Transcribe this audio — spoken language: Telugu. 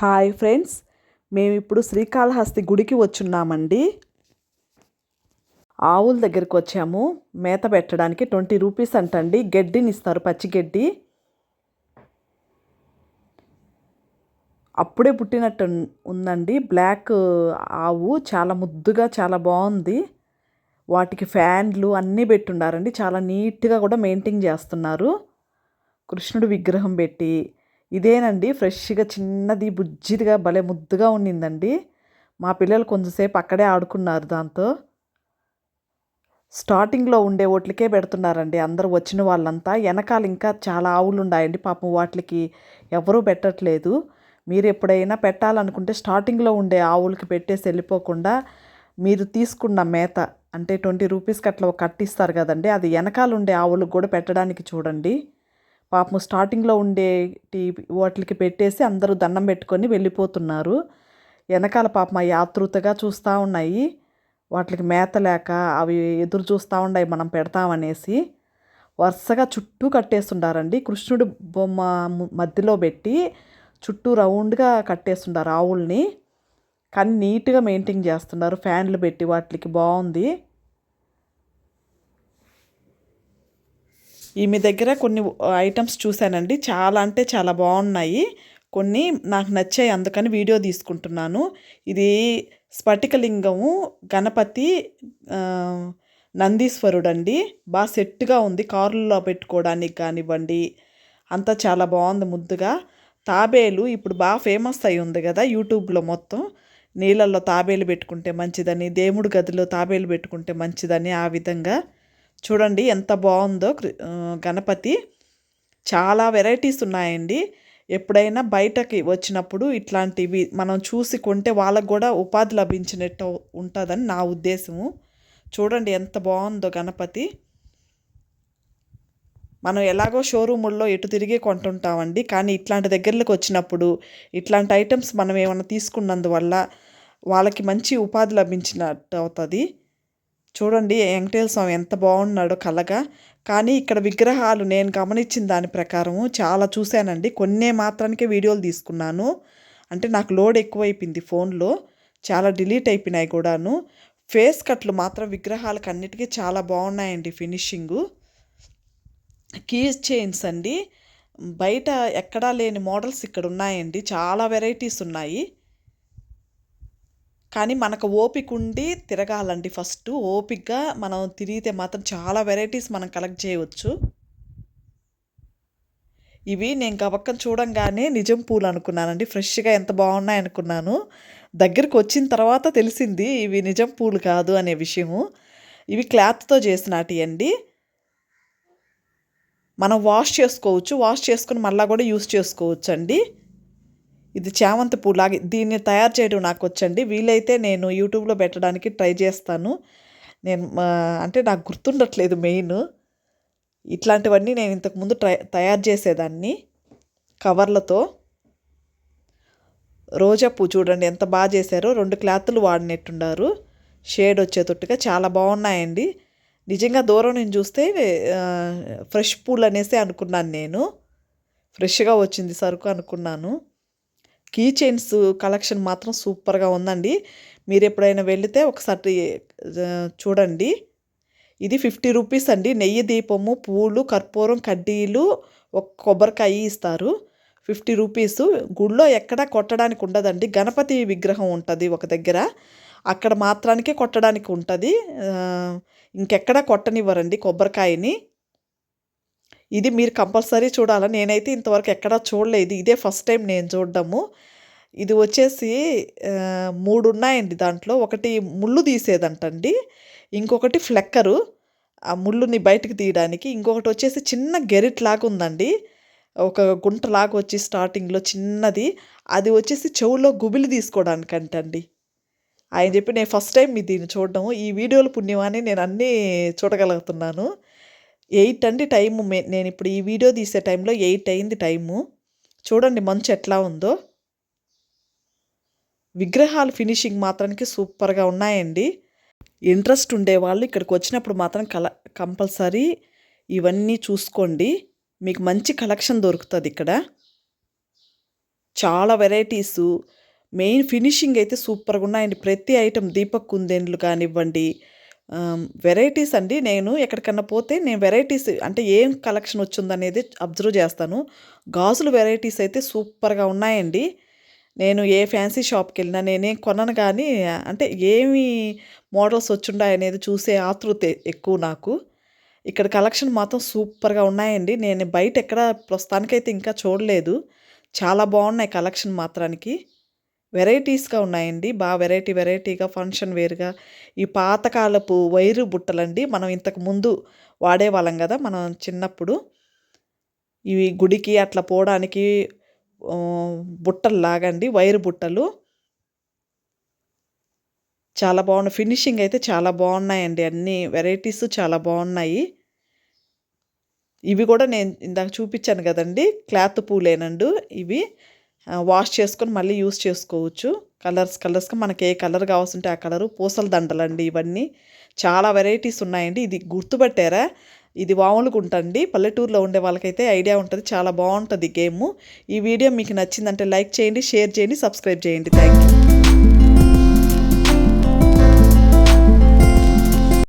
హాయ్ ఫ్రెండ్స్ మేము ఇప్పుడు శ్రీకాళహస్తి గుడికి వచ్చున్నామండి. ఆవుల దగ్గరికి వచ్చాము. మేత పెట్టడానికి ట్వంటీ రూపీస్ అంటండి. గడ్డిని ఇస్తారు పచ్చి గడ్డి. అప్పుడే పుట్టినట్టు ఉందండి. బ్లాక్ ఆవు చాలా ముద్దుగా చాలా బాగుంది. వాటికి ఫ్యాన్లు అన్నీ పెట్టుండారండి చాలా నీట్గా కూడా మెయింటైన్ చేస్తున్నారు. కృష్ణుడు విగ్రహం పెట్టి ఇదేనండి ఫ్రెష్గా చిన్నది బుజ్జిదిగా భలే ముద్దుగా ఉండిందండి. మా పిల్లలు కొంచెంసేపు అక్కడే ఆడుకున్నారు దాంతో. స్టార్టింగ్లో ఉండే ఓట్లకే పెడుతున్నారండి అందరూ వచ్చిన వాళ్ళంతా. వెనకాల ఇంకా చాలా ఆవులు ఉన్నాయండి పాపం వాటికి ఎవరూ పెట్టట్లేదు. మీరు ఎప్పుడైనా పెట్టాలనుకుంటే స్టార్టింగ్లో ఉండే ఆవులకి పెట్టేసి వెళ్ళిపోకుండా మీరు తీసుకున్న మేత అంటే ట్వంటీ రూపీస్కి అట్లా ఒక కట్టిస్తారు కదండి అది వెనకాల ఉండే ఆవులకు కూడా పెట్టడానికి చూడండి. పాపం స్టార్టింగ్లో ఉండే టీ వాటికి పెట్టేసి అందరూ దండం పెట్టుకొని వెళ్ళిపోతున్నారు. వెనకాల పాపం ఆ యాతృతగా చూస్తూ ఉన్నాయి. వాటికి మేత లేక అవి ఎదురు చూస్తూ ఉన్నాయి మనం పెడతామనేసి. వరుసగా చుట్టూ కట్టేస్తుండారండి. కృష్ణుడు బొమ్మ మధ్యలో పెట్టి చుట్టూ రౌండ్గా కట్టేస్తుండారు ఆవుల్ని. కానీ నీట్గా మెయింటైన్ చేస్తున్నారు. ఫ్యాన్లు పెట్టి వాటికి బాగుంది ఈ మీ దగ్గర కొన్ని ఐటమ్స్ చూశానండి. చాలా అంటే చాలా బాగున్నాయి. కొన్ని నాకు నచ్చాయి. అందుకని వీడియో తీసుకుంటున్నాను. ఇది స్ఫటికలింగము గణపతి నందీశ్వరుడు అండి బాగా సెట్గా ఉంది. కారుల్లో పెట్టుకోవడానికి కానివ్వండి. అంతా చాలా బాగుంది ముద్దుగా. తాబేలు ఇప్పుడు బాగా ఫేమస్ అయి ఉంది కదా యూట్యూబ్లో మొత్తం. నీళ్ళల్లో తాబేలు పెట్టుకుంటే మంచిదని దేవుడి గదిలో తాబేలు పెట్టుకుంటే మంచిదని ఆ విధంగా. చూడండి ఎంత బాగుందో గణపతి. చాలా వెరైటీస్ ఉన్నాయండి. ఎప్పుడైనా బయటకి వచ్చినప్పుడు ఇట్లాంటివి మనం చూసి కొంటే వాళ్ళకు కూడా ఉపాధి లభించినట్టు ఉంటుందని నా ఉద్దేశము. చూడండి ఎంత బాగుందో గణపతి. మనం ఎలాగో షోరూముల్లో ఎటు తిరిగి కొంటుంటామండి. కానీ ఇట్లాంటి దగ్గరలకు వచ్చినప్పుడు ఇట్లాంటి ఐటమ్స్ మనం ఏమైనా తీసుకున్నందువల్ల వాళ్ళకి మంచి ఉపాధి లభించినట్టు అవుతుంది. చూడండి వెంకటేశ్వర స్వామి ఎంత బాగున్నాడో కలగా. కానీ ఇక్కడ విగ్రహాలు నేను గమనించిన దాని ప్రకారము చాలా చూశానండి. కొన్నే మాత్రానికే వీడియోలు తీసుకున్నాను. అంటే నాకు లోడ్ ఎక్కువైపోయింది ఫోన్లో. చాలా డిలీట్ అయిపోయినాయి కూడాను. ఫేస్ కట్లు మాత్రం విగ్రహాలకు అన్నిటికీ చాలా బాగున్నాయండి ఫినిషింగు. కీస్ చైన్స్ అండి. బయట ఎక్కడా లేని మోడల్స్ ఇక్కడ ఉన్నాయండి. చాలా వెరైటీస్ ఉన్నాయి. కానీ మనకు ఓపిక ఉండి తిరగాలండి ఫస్ట్. ఓపికగా మనం తిరిగితే మాత్రం చాలా వెరైటీస్ మనం కలెక్ట్ చేయవచ్చు. ఇవి నేను గబక్కన చూడంగానే నిజం పూలు అనుకున్నానండి. ఫ్రెష్గా ఎంత బాగున్నాయి అనుకున్నాను. దగ్గరికి వచ్చిన తర్వాత తెలిసింది ఇవి నిజం పూలు కాదు అనే విషయము. ఇవి క్లాత్తో చేసినటి అండి. మనం వాష్ చేసుకోవచ్చు. వాష్ చేసుకుని మళ్ళీ కూడా యూస్ చేసుకోవచ్చు అండి ఇది చామంతి పూలాగే దీన్ని తయారు చేయడం నాకు వచ్చండి. వీలైతే నేను యూట్యూబ్లో పెట్టడానికి ట్రై చేస్తాను. నేను అంటే నాకు గుర్తుండట్లేదు మెయిన్. ఇట్లాంటివన్నీ నేను ఇంతకుముందు ట్రై తయారు చేసేదాన్ని కవర్లతో. రోజా పువ్వు చూడండి ఎంత బాగా చేశారో. రెండు క్లాత్లు వాడినట్టున్నారు. షేడ్ వచ్చేటట్టుగా చాలా బాగున్నాయండి. నిజంగా దూరం నుంచి చూస్తే ఫ్రెష్ పూలు అనేసి అనుకున్నాను నేను. ఫ్రెష్గా వచ్చింది సరుకు అనుకున్నాను. కీ చైన్స్ కలెక్షన్ మాత్రం సూపర్గా ఉందండి. మీరు ఎప్పుడైనా వెళితే ఒకసారి చూడండి. ఇది ఫిఫ్టీ రూపీస్ అండి. నెయ్యి దీపము పూలు కర్పూరం కడ్డీలు ఒక కొబ్బరికాయ ఇస్తారు. Fifty rupees. గుళ్ళో ఎక్కడా కొట్టడానికి ఉండదండి. గణపతి విగ్రహం ఉంటుంది ఒక దగ్గర. అక్కడ మాత్రానికే కొట్టడానికి ఉంటుంది. ఇంకెక్కడా కొట్టనివ్వరండి కొబ్బరికాయని. ఇది మీరు కంపల్సరీ చూడాలి? నేనైతే ఇంతవరకు ఎక్కడా చూడలేదు. ఇదే ఫస్ట్ టైం నేను చూడడము. ఇది వచ్చేసి మూడు ఉన్నాయండి దాంట్లో. ఒకటి ముళ్ళు తీసేదంటండి. ఇంకొకటి ఫ్లెక్కరు. ఆ ముళ్ళుని బయటకు తీయడానికి. ఇంకొకటి వచ్చేసి చిన్న గెరిట్ లాగా ఉందండి ఒక గుంట లాగా వచ్చి స్టార్టింగ్లో చిన్నది. అది వచ్చేసి చెవులో గుబిలి తీసుకోవడానికంటండి ఆయన చెప్పి నేను ఫస్ట్ టైం మీ దీన్ని చూడడం ఈ వీడియోలు పుణ్యమాని నేను అన్నీ చూడగలుగుతున్నాను. ఎయిట్ అండి టైము మే నేను ఇప్పుడు ఈ వీడియో తీసే టైంలో ఎయిట్ అయింది టైము. చూడండి మంచు ఎట్లా ఉందో. విగ్రహాలు ఫినిషింగ్ మాత్రానికి సూపర్గా ఉన్నాయండి. ఇంట్రెస్ట్ ఉండేవాళ్ళు ఇక్కడికి వచ్చినప్పుడు మాత్రం కల కంపల్సరీ ఇవన్నీ చూసుకోండి. మీకు మంచి కలెక్షన్ దొరుకుతుంది ఇక్కడ. చాలా వెరైటీసు. మెయిన్ ఫినిషింగ్ అయితే సూపర్గా ఉన్నాయండి. ప్రతి ఐటెం దీపక్ కుందేన్లు కానివ్వండి వెరైటీస్ అండి. నేను ఎక్కడికన్నా పోతే నేను వెరైటీస్ అంటే ఏం కలెక్షన్ వచ్చిందనేది అబ్జర్వ్ చేస్తాను. గాజులు వెరైటీస్ అయితే సూపర్గా ఉన్నాయండి. నేను ఏ ఫ్యాన్సీ షాప్కి వెళ్ళినా నేనేం కొనను కానీ అంటే ఏమి మోడల్స్ వచ్చిండాయనేది చూసే ఆతృత ఎక్కువ నాకు. ఇక్కడ కలెక్షన్ మాత్రం సూపర్గా ఉన్నాయండి. నేను బయట ఎక్కడ ప్రస్తుతానికైతే ఇంకా చూడలేదు. చాలా బాగున్నాయి కలెక్షన్ మాత్రానికి. వెరైటీస్గా ఉన్నాయండి. బాగా వెరైటీ వెరైటీగా ఫంక్షన్ వేరుగా. ఈ పాతకాలపు వైరు బుట్టలండి. మనం ఇంతకు ముందు వాడేవాళ్ళం కదా మనం చిన్నప్పుడు. ఇవి గుడికి అట్లా పోవడానికి బుట్టలు లాగండి వైరు బుట్టలు. చాలా బాగున్నాయి. ఫినిషింగ్ అయితే చాలా బాగున్నాయండి. అన్ని వెరైటీస్ చాలా బాగున్నాయి. ఇవి కూడా నేను ఇందాక చూపించాను కదండి. క్లాత్ పూలేనండు ఇవి. వాష్ చేసుకొని మళ్ళీ యూస్ చేసుకోవచ్చు. కలర్స్ కలర్స్గా మనకి ఏ కలర్ కావాల్సింటే ఆ కలరు పూసల దండలండి ఇవన్నీ. చాలా వెరైటీస్ ఉన్నాయండి. ఇది గుర్తుపట్టారా? ఇది వాములుగా అండి పల్లెటూరులో ఉండే వాళ్ళకైతే ఐడియా ఉంటుంది. చాలా బాగుంటుంది గేమ్. ఈ వీడియో మీకు నచ్చిందంటే లైక్ చేయండి షేర్ చేయండి సబ్స్క్రైబ్ చేయండి. Thank you